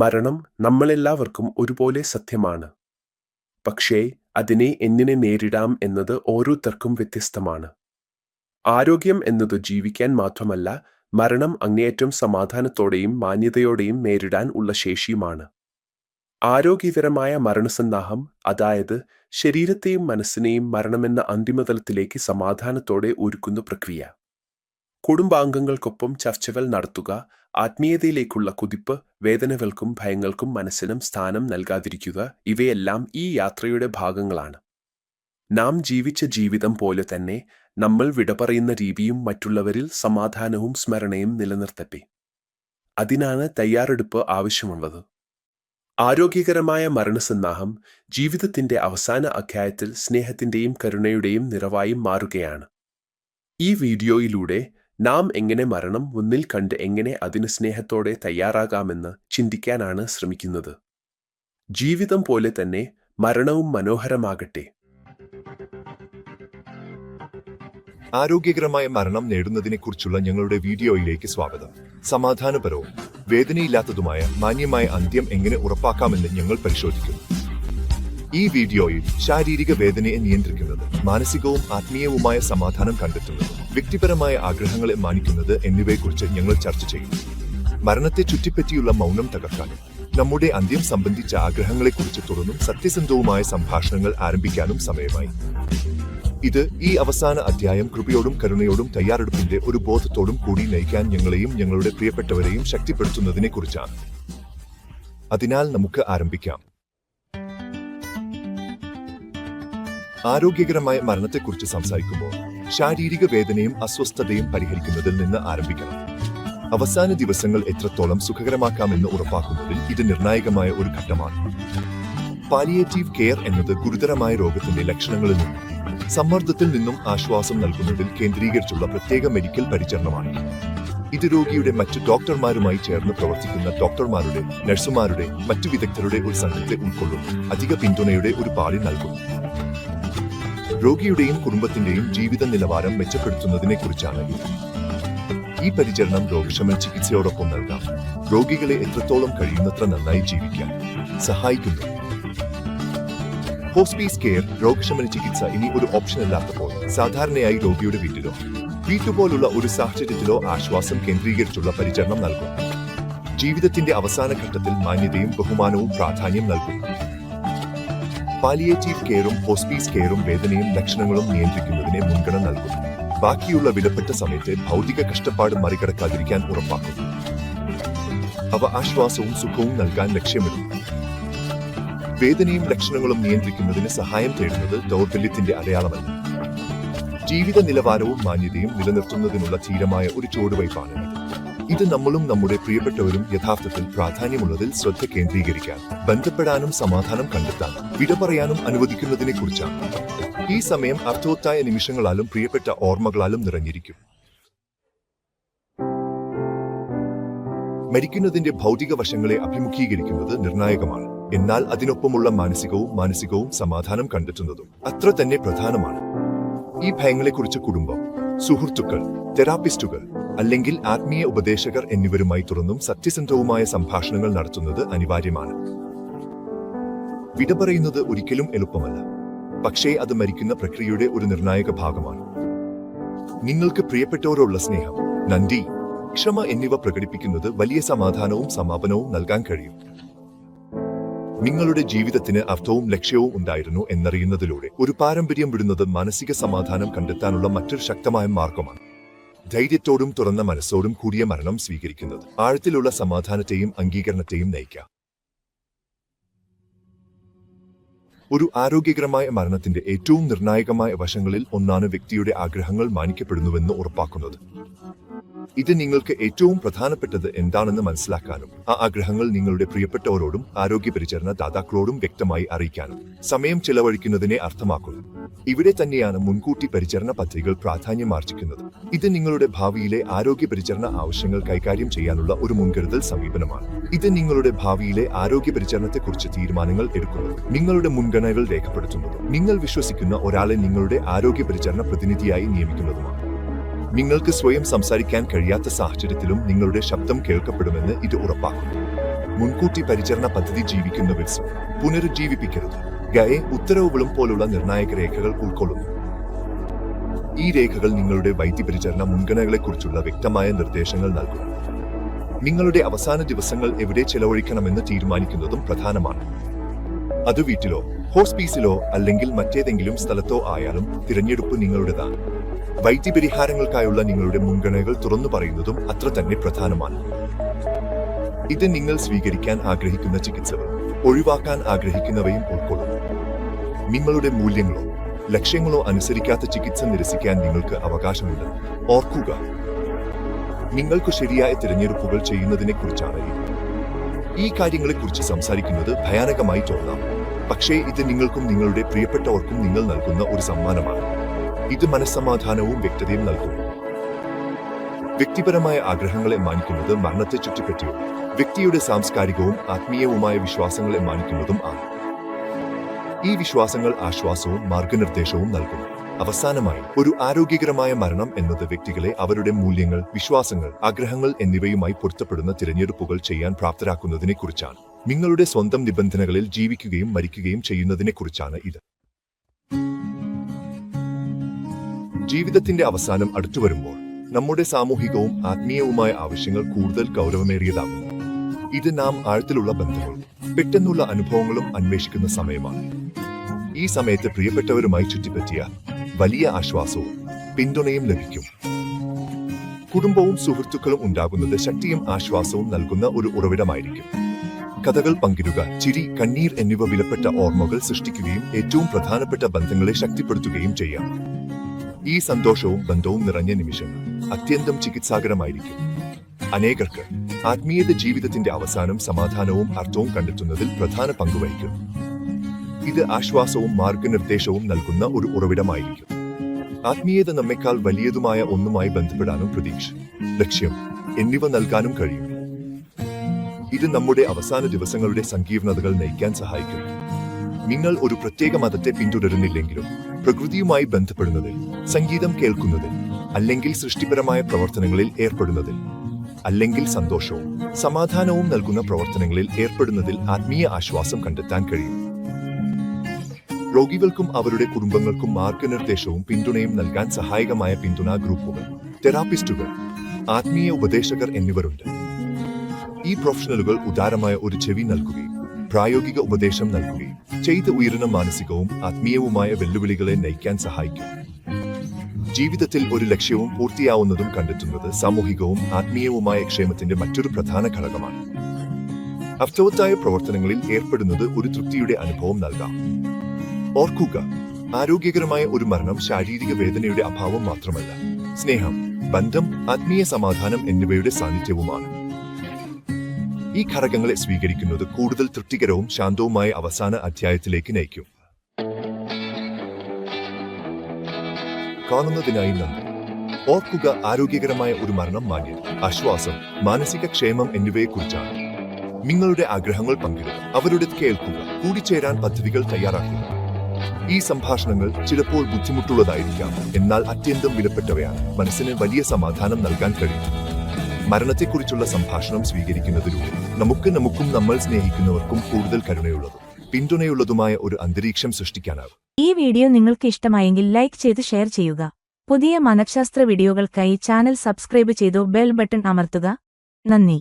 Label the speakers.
Speaker 1: മരണം നമ്മളെല്ലാവർക്കും ഒരുപോലെ സത്യമാണ്. പക്ഷേ അതിനെ എങ്ങനെ നേരിടാം എന്നത് ഓരോരുത്തർക്കും വ്യത്യസ്തമാണ്. ആരോഗ്യം എന്നത് ജീവിക്കാൻ മാത്രമല്ല മരണം അങ്ങേയറ്റം സമാധാനത്തോടെയും മാന്യതയോടെയും നേരിടാൻ ഉള്ള ശേഷിയുമാണ്. ആരോഗ്യകരമായ മരണസന്നാഹം അതായത് ശരീരത്തെയും മനസ്സിനെയും മരണമെന്ന അന്തിമതലത്തിലേക്ക് സമാധാനത്തോടെ ഒരുക്കുന്ന പ്രക്രിയ. കുടുംബാംഗങ്ങൾക്കൊപ്പം ചർച്ചകൾ നടത്തുക ആത്മീയതയിലേക്കുള്ള കുതിപ്പ് വേദനകൾക്കും ഭയങ്ങൾക്കും മനസ്സിനും സ്ഥാനം നൽകാതിരിക്കുക ഇവയെല്ലാം ഈ യാത്രയുടെ ഭാഗങ്ങളാണ്. നാം ജീവിച്ച ജീവിതം പോലെ തന്നെ നമ്മൾ വിട പറയുന്ന രീതിയും മറ്റുള്ളവരിൽ സമാധാനവും സ്മരണയും നിലനിർത്തട്ടെ. അതിനാണ് തയ്യാറെടുപ്പ് ആവശ്യമുള്ളത്. ആരോഗ്യകരമായ മരണസന്നാഹം ജീവിതത്തിന്റെ അവസാന അധ്യായത്തിൽ സ്നേഹത്തിന്റെയും കരുണയുടെയും നിറവായും മാറുകയാണ്. ഈ വീഡിയോയിലൂടെ നാം എങ്ങനെ മരണം മുന്നിൽ കണ്ട് എങ്ങനെ അതിന് സ്നേഹത്തോടെ തയ്യാറാകാമെന്ന് ചിന്തിക്കാനാണ് ശ്രമിക്കുന്നത്. ജീവിതം പോലെ തന്നെ മരണവും മനോഹരമാകട്ടെ.
Speaker 2: ആരോഗ്യകരമായ മരണം നേടുന്നതിനെക്കുറിച്ചുള്ള ഞങ്ങളുടെ വീഡിയോയിലേക്ക് സ്വാഗതം. സമാധാനപരവും വേദനയില്ലാത്തതുമായ മാന്യമായ അന്ത്യം എങ്ങനെ ഉറപ്പാക്കാമെന്ന് ഞങ്ങൾ പരിശോധിക്കുന്നു. ഈ വീഡിയോയിൽ ശാരീരിക വേദനയെ നിയന്ത്രിക്കുന്നത് മാനസികവും ആത്മീയവുമായ സമാധാനം കണ്ടെത്തുന്നത് വ്യക്തിപരമായ ആഗ്രഹങ്ങളെ മാനിക്കുന്നത് എന്നിവയെക്കുറിച്ച് ഞങ്ങൾ ചർച്ച ചെയ്യും. മരണത്തെ ചുറ്റിപ്പറ്റിയുള്ള മൗനം തകർക്കാനും നമ്മുടെ അന്ത്യം സംബന്ധിച്ച ആഗ്രഹങ്ങളെക്കുറിച്ച് തുറന്നും സത്യസന്ധവുമായ സംഭാഷണങ്ങൾ ആരംഭിക്കാനും സമയമായി. ഇത് ഈ അവസാന അധ്യായം കൃപയോടും കരുണയോടും തയ്യാറെടുപ്പിന്റെ ഒരു ബോധത്തോടും കൂടി നയിക്കാൻ ഞങ്ങളെയും ഞങ്ങളുടെ പ്രിയപ്പെട്ടവരെയും ശക്തിപ്പെടുത്തുന്നതിനെക്കുറിച്ചാണ്. അതിനാൽ നമുക്ക് ആരംഭിക്കാം. ആരോഗ്യകരമായ മരണത്തെക്കുറിച്ച് സംസാരിക്കുമ്പോൾ ശാരീരിക വേദനയും അസ്വസ്ഥതയും പരിഹരിക്കുന്നതിൽ നിന്ന് ആരംഭിക്കണം. അവസാന ദിവസങ്ങൾ എത്രത്തോളം സുഖകരമാക്കാമെന്ന് ഉറപ്പാക്കുന്നതിൽ ഇത് നിർണായകമായ ഒരു ഘട്ടമാണ്. പാലിയേറ്റീവ് കെയർ എന്നത് ഗുരുതരമായ രോഗത്തിന്റെ ലക്ഷണങ്ങളിൽ നിന്നും സമ്മർദ്ദത്തിൽ നിന്നും ആശ്വാസം നൽകുന്നതിൽ കേന്ദ്രീകരിച്ചുള്ള പ്രത്യേക മെഡിക്കൽ പരിചരണമാണ്. ഇത് രോഗിയുടെ മറ്റു ഡോക്ടർമാരുമായി ചേർന്ന് പ്രവർത്തിക്കുന്ന ഡോക്ടർമാരുടെ നഴ്സുമാരുടെ മറ്റു വിദഗ്ധരുടെ ഒരു സംഘത്തെ ഉൾക്കൊള്ളുന്നു. അധിക പിന്തുണയുടെ ഒരു പാളി നൽകുന്നു. രോഗിയുടെയും കുടുംബത്തിന്റെയും ജീവിത നിലവാരം മെച്ചപ്പെടുത്തുന്നതിനെ കുറിച്ചാണ് ഈ പരിചരണം രോഗക്ഷമ ചികിത്സയോടൊപ്പം നൽകാം. രോഗികളെ എത്രത്തോളം കഴിയുന്നത്ര നന്നായി ജീവിക്കാൻ സഹായിക്കുന്നു. ഹോസ്പീസ് കെയർ രോഗശമന ചികിത്സ ഇനി ഒരു ഓപ്ഷൻ അല്ലാത്തപ്പോൾ സാധാരണയായി രോഗിയുടെ വീട്ടിലോ വീട്ടുപോലുള്ള ഒരു സാഹചര്യത്തിലോ ആശ്വാസം കേന്ദ്രീകരിച്ചുള്ള പരിചരണം നൽകും. ജീവിതത്തിന്റെ അവസാന ഘട്ടത്തിൽ മാന്യതയും ബഹുമാനവും പ്രാധാന്യം നൽകും. പാലിയേറ്റീവ് കെയറും ഹോസ്പീസ് കെയറും വേദനയും ലക്ഷണങ്ങളും നിയന്ത്രിക്കുന്നതിനെ മുൻഗണന നൽകുന്നു. ബാക്കിയുള്ള വിലപ്പെട്ട സമയത്തെ ഭൗതിക കഷ്ടപ്പാട് മറികടക്കാതിരിക്കാൻ ഉറപ്പാക്കുന്നു അവ ആശ്വാസവും സുഖവും നൽകാൻ ലക്ഷ്യമിടുന്നു. വേദനയും ലക്ഷണങ്ങളും നിയന്ത്രിക്കുന്നതിന് സഹായം തേടുന്നത് ദൗർബല്യത്തിന്റെ അടയാളമല്ല. ജീവിത നിലവാരവും മാന്യതയും നിലനിർത്തുന്നതിനുള്ള ധീരമായ ഒരു ചുവടുവയ്പാണ് ഇത് നമ്മളും നമ്മുടെ പ്രിയപ്പെട്ടവരും യഥാർത്ഥത്തിൽ പ്രാധാന്യമുള്ളതിൽ ശ്രദ്ധ കേന്ദ്രീകരിക്കാൻ ബന്ധപ്പെടാനും സമാധാനം കണ്ടെത്താനും വിട പറയാനും അനുവദിക്കുന്നതിനെ കുറിച്ചാണ് ഈ സമയം അർത്ഥവത്തായ നിമിഷങ്ങളാലും പ്രിയപ്പെട്ട ഓർമ്മകളാലും നിറഞ്ഞിരിക്കും. മരിക്കുന്നതിന്റെ ഭൗതിക വശങ്ങളെ അഭിമുഖീകരിക്കുന്നത് നിർണായകമാണ്. എന്നാൽ അതിനൊപ്പമുള്ള മാനസികവും മാനസികവും സമാധാനം കണ്ടെത്തുന്നതും അത്ര തന്നെ പ്രധാനമാണ്. ഈ ഭയങ്ങളെക്കുറിച്ച് കുടുംബം സുഹൃത്തുക്കൾ തെറാപ്പിസ്റ്റുകൾ അല്ലെങ്കിൽ ആത്മീയ ഉപദേശകർ എന്നിവരുമായി തുറന്നും സത്യസന്ധവുമായ സംഭാഷണങ്ങൾ നടത്തുന്നത് അനിവാര്യമാണ്. വിട പറയുന്നത് ഒരിക്കലും എളുപ്പമല്ല. പക്ഷേ അത് മരിക്കുന്ന പ്രക്രിയയുടെ ഒരു നിർണായക ഭാഗമാണ്. നിങ്ങൾക്ക് പ്രിയപ്പെട്ടവരോടുള്ള സ്നേഹം നന്ദി ക്ഷമ എന്നിവ പ്രകടിപ്പിക്കുന്നത് വലിയ സമാധാനവും സമാപനവും നൽകാൻ കഴിയും. നിങ്ങളുടെ ജീവിതത്തിന് അർത്ഥവും ലക്ഷ്യവും ഉണ്ടായിരുന്നു എന്നറിയുന്നതിലൂടെ ഒരു പാരമ്പര്യം വിടുന്നത് മാനസിക സമാധാനം കണ്ടെത്താനുള്ള മറ്റൊരു ശക്തമായ മാർഗമാണ്. ധൈര്യത്തോടും തുറന്ന മനസ്സോടും കൂടിയ മരണം സ്വീകരിക്കുന്നത്. ആഴത്തിലുള്ള സമാധാനത്തെയും അംഗീകരണത്തെയും നയിക്കാം. ഒരു ആരോഗ്യകരമായ മരണത്തിന്റെ ഏറ്റവും നിർണായകമായ വശങ്ങളിൽ ഒന്നാണ് വ്യക്തിയുടെ ആഗ്രഹങ്ങൾ മാനിക്കപ്പെടുന്നുവെന്ന് ഉറപ്പാക്കുന്നത്. ഇത് നിങ്ങൾക്ക് ഏറ്റവും പ്രധാനപ്പെട്ടത് എന്താണെന്ന് മനസ്സിലാക്കാനും ആ ആഗ്രഹങ്ങൾ നിങ്ങളുടെ പ്രിയപ്പെട്ടവരോടും ആരോഗ്യ പരിചരണ ദാതാക്കളോടും വ്യക്തമായി അറിയിക്കാനും സമയം ചെലവഴിക്കുന്നതിനെ അർത്ഥമാക്കുന്നു. ഇവിടെ തന്നെയാണ് മുൻകൂട്ടി പരിചരണ പദ്ധതികൾ പ്രാധാന്യമാർജിക്കുന്നത് ഇത് നിങ്ങളുടെ ഭാവിയിലെ ആരോഗ്യ പരിചരണ ആവശ്യങ്ങൾ കൈകാര്യം ചെയ്യാനുള്ള ഒരു മുൻകരുതൽ സമീപനമാണ്. ഇത് നിങ്ങളുടെ ഭാവിയിലെ ആരോഗ്യ പരിചരണത്തെക്കുറിച്ച് തീരുമാനങ്ങൾ എടുക്കുന്നത് നിങ്ങളുടെ മുൻഗണനകൾ രേഖപ്പെടുത്തുന്നത്. നിങ്ങൾ വിശ്വസിക്കുന്ന ഒരാളെ നിങ്ങളുടെ ആരോഗ്യ പരിചരണ പ്രതിനിധിയായി നിയമിക്കുന്നതുമാണ്. നിങ്ങൾക്ക് സ്വയം സംസാരിക്കാൻ കഴിയാത്ത സാഹചര്യത്തിലും നിങ്ങളുടെ ശബ്ദം കേൾക്കപ്പെടുമെന്ന് ഇത് ഉറപ്പാക്കുന്നു. മുൻകൂട്ടി പരിചരണ പദ്ധതി ജീവിക്കുന്ന വിൽസം പുനരുജ്ജീവിപ്പിക്കരുത്. ഗയെ ഉത്തരവുകളും പോലുള്ള നിർണായക രേഖകൾ ഉൾക്കൊള്ളുന്നു. ഈ രേഖകൾ നിങ്ങളുടെ വൈദ്യപരിചരണ മുൻഗണനകളെക്കുറിച്ചുള്ള വ്യക്തമായ നിർദ്ദേശങ്ങൾ നൽകുന്നു നിങ്ങളുടെ അവസാന ദിവസങ്ങൾ എവിടെ ചെലവഴിക്കണമെന്ന് തീരുമാനിക്കുന്നതും പ്രധാനമാണ്. അത് വീട്ടിലോ ഹോസ്പീസിലോ അല്ലെങ്കിൽ മറ്റേതെങ്കിലും സ്ഥലത്തോ ആയാലും തിരഞ്ഞെടുപ്പ് നിങ്ങളുടേതാണ്. വൈദ്യപരിഹാരങ്ങൾക്കായുള്ള നിങ്ങളുടെ മുൻഗണനകൾ തുറന്നു പറയുന്നതും അത്ര തന്നെ പ്രധാനമാണ്. ഇത് നിങ്ങൾ സ്വീകരിക്കാൻ ആഗ്രഹിക്കുന്ന ചികിത്സകൾ. ഒഴിവാക്കാൻ ആഗ്രഹിക്കുന്നവയും ഉൾക്കൊള്ളുന്നു. നിങ്ങളുടെ മൂല്യങ്ങളോ ലക്ഷ്യങ്ങളോ അനുസരിക്കാത്ത ചികിത്സ നിരസിക്കാൻ നിങ്ങൾക്ക് അവകാശമുണ്ട്. ഓർക്കുക നിങ്ങൾക്ക് ശരിയായ തിരഞ്ഞെടുപ്പുകൾ ചെയ്യുന്നതിനെ കുറിച്ചാണ് ഈ കാര്യങ്ങളെക്കുറിച്ച് സംസാരിക്കുന്നത് ഭയാനകമായി തോന്നാം. പക്ഷേ ഇത് നിങ്ങൾക്കും നിങ്ങളുടെ പ്രിയപ്പെട്ടവർക്കും നിങ്ങൾ നൽകുന്ന ഒരു സമ്മാനമാണ്. ഇത് മനസ്സമാധാനവും വ്യക്തതയും നൽകുന്നു വ്യക്തിപരമായ ആഗ്രഹങ്ങളെ മാനിക്കുന്നത് മരണത്തെ ചുറ്റിപ്പറ്റിയോ വ്യക്തിയുടെ സാംസ്കാരികവും ആത്മീയവുമായ വിശ്വാസങ്ങളെ മാനിക്കുന്നതും ആണ്. ഈ വിശ്വാസങ്ങൾ ആശ്വാസവും മാർഗനിർദ്ദേശവും നൽകുന്നു. അവസാനമായി ഒരു ആരോഗ്യകരമായ മരണം എന്നത് വ്യക്തികളെ അവരുടെ മൂല്യങ്ങൾ വിശ്വാസങ്ങൾ ആഗ്രഹങ്ങൾ എന്നിവയുമായി പൊരുത്തപ്പെടുന്ന തിരഞ്ഞെടുപ്പുകൾ ചെയ്യാൻ പ്രാപ്തരാക്കുന്നതിനെക്കുറിച്ചാണ്. നിങ്ങളുടെ സ്വന്തം നിബന്ധനകളിൽ ജീവിക്കുകയും മരിക്കുകയും ചെയ്യുന്നതിനെക്കുറിച്ചാണ് ഇത്. ജീവിതത്തിന്റെ അവസാനം അടുത്തു വരുമ്പോൾ നമ്മുടെ സാമൂഹികവും ആത്മീയവുമായ ആവശ്യങ്ങൾ കൂടുതൽ ഗൗരവമേറിയതാകുന്നു. ഇത് നാം ആഴത്തിലുള്ള ബന്ധങ്ങളും പെട്ടെന്നുള്ള അനുഭവങ്ങളും അന്വേഷിക്കുന്ന സമയമാണ്. ഈ സമയത്ത് പ്രിയപ്പെട്ടവരുമായി ചുറ്റിപ്പറ്റിയ വലിയ ആശ്വാസവും പിന്തുണയും ലഭിക്കും. കുടുംബവും സുഹൃത്തുക്കളും ഉണ്ടാകുന്നത് ശക്തിയും ആശ്വാസവും നൽകുന്ന ഒരു ഉറവിടമായിരിക്കും. കഥകൾ പങ്കിടുക ചിരി കണ്ണീർ എന്നിവ വിലപ്പെട്ട ഓർമ്മകൾ സൃഷ്ടിക്കുകയും ഏറ്റവും പ്രധാനപ്പെട്ട ബന്ധങ്ങളെ ശക്തിപ്പെടുത്തുകയും ചെയ്യാം. ഈ സന്തോഷവും ബന്ധവും നിറഞ്ഞ നിമിഷങ്ങൾ അത്യന്തം ചികിത്സാകരമായിരിക്കും. അനേകർക്ക് ആത്മീയത ജീവിതത്തിന്റെ അവസാനം സമാധാനവും അർത്ഥവും കണ്ടെത്തുന്നതിൽ പ്രധാന പങ്കുവഹിക്കും ഇത് ആശ്വാസവും മാർഗനിർദ്ദേശവും നൽകുന്ന ഒരു ഉറവിടമായിരിക്കും. ആത്മീയത നമ്മെക്കാൾ വലിയതുമായ ഒന്നുമായി ബന്ധപ്പെടാനും പ്രതീക്ഷ ലക്ഷ്യം എന്നിവ നൽകാനും കഴിയും. ഇത് നമ്മുടെ അവസാന ദിവസങ്ങളുടെ സങ്കീർണതകൾ നയിക്കാൻ സഹായിക്കും. നിങ്ങൾ ഒരു പ്രത്യേക മതത്തെ പിന്തുടരുന്നില്ലെങ്കിലും പ്രകൃതിയുമായി ബന്ധപ്പെടുന്നതിൽ സംഗീതം കേൾക്കുന്നതിൽ അല്ലെങ്കിൽ സൃഷ്ടിപരമായ പ്രവർത്തനങ്ങളിൽ ഏർപ്പെടുന്നതിൽ അല്ലെങ്കിൽ സന്തോഷവും സമാധാനവും നൽകുന്ന പ്രവർത്തനങ്ങളിൽ ഏർപ്പെടുന്നതിൽ ആത്മീയ ആശ്വാസം കണ്ടെത്താൻ കഴിയും. രോഗികൾക്കും അവരുടെ കുടുംബങ്ങൾക്കും മാർഗനിർദ്ദേശവും പിന്തുണയും നൽകാൻ സഹായകമായ പിന്തുണാ ഗ്രൂപ്പുകൾ തെറാപ്പിസ്റ്റുകൾ ആത്മീയ ഉപദേശകർ എന്നിവരുണ്ട്. ഈ പ്രൊഫഷണലുകൾ ഉദാരമായ ഒരു ചെവി നൽകുകയും പ്രായോഗിക ഉപദേശം നൽകുകയും ചെയ്ത് ഉയരുന്ന മാനസികവും ആത്മീയവുമായ വെല്ലുവിളികളെ നയിക്കാൻ സഹായിക്കും. ജീവിതത്തിൽ ഒരു ലക്ഷ്യവും പൂർത്തിയാവുന്നതും കണ്ടെത്തുന്നത് സാമൂഹികവും ആത്മീയവുമായ ക്ഷേമത്തിന്റെ മറ്റൊരു പ്രധാന ഘടകമാണ്. അർത്ഥവത്തായ പ്രവർത്തനങ്ങളിൽ ഏർപ്പെടുന്നത് ഒരു തൃപ്തിയുടെ അനുഭവം നൽകാം. ഓർക്കുക ആരോഗ്യകരമായ ഒരു മരണം ശാരീരിക വേദനയുടെ അഭാവം മാത്രമല്ല. സ്നേഹം ബന്ധം ആത്മീയ സമാധാനം എന്നിവയുടെ സാന്നിധ്യവുമാണ്. ഈ ഘടകങ്ങളെ സ്വീകരിക്കുന്നത് കൂടുതൽ തൃപ്തികരവും ശാന്തവുമായ അവസാന അധ്യായത്തിലേക്ക് നയിക്കും. കാണുന്നതിനായി നന്ദി. ഓർക്കുക ആരോഗ്യകരമായ ഒരു മരണം മാന്യം ആശ്വാസം മാനസിക ക്ഷേമം എന്നിവയെക്കുറിച്ചാണ്. നിങ്ങളുടെ ആഗ്രഹങ്ങൾ പങ്കിടുക അവരുടെ കേൾക്കുക കൂടിച്ചേരാൻ പദ്ധതികൾ തയ്യാറാക്കുക. ഈ സംഭാഷണങ്ങൾ ചിലപ്പോൾ ബുദ്ധിമുട്ടുള്ളതായിരിക്കാം എന്നാൽ അത്യന്തം വിലപ്പെട്ടവയാണ്. മനസ്സിന് വലിയ സമാധാനം നൽകാൻ കഴിയും. മരണത്തെക്കുറിച്ചുള്ള സംഭാഷണം സ്വീകരിക്കുന്നതിലൂടെ നമുക്ക് നമുക്കും നമ്മൾ സ്നേഹിക്കുന്നവർക്കും കൂടുതൽ കരുണയുള്ളതും പിന്തുണയുള്ളതുമായ ഒരു അന്തരീക്ഷം സൃഷ്ടിക്കാനാകും.
Speaker 3: ഈ വീഡിയോ നിങ്ങൾക്ക് ഇഷ്ടമായെങ്കിൽ ലൈക്ക് ചെയ്ത് ഷെയർ ചെയ്യുക. പുതിയ മനഃശാസ്ത്ര വീഡിയോകൾക്കായി ചാനൽ സബ്സ്ക്രൈബ് ചെയ്തു ബെൽ ബട്ടൺ അമർത്തുക. നന്ദി.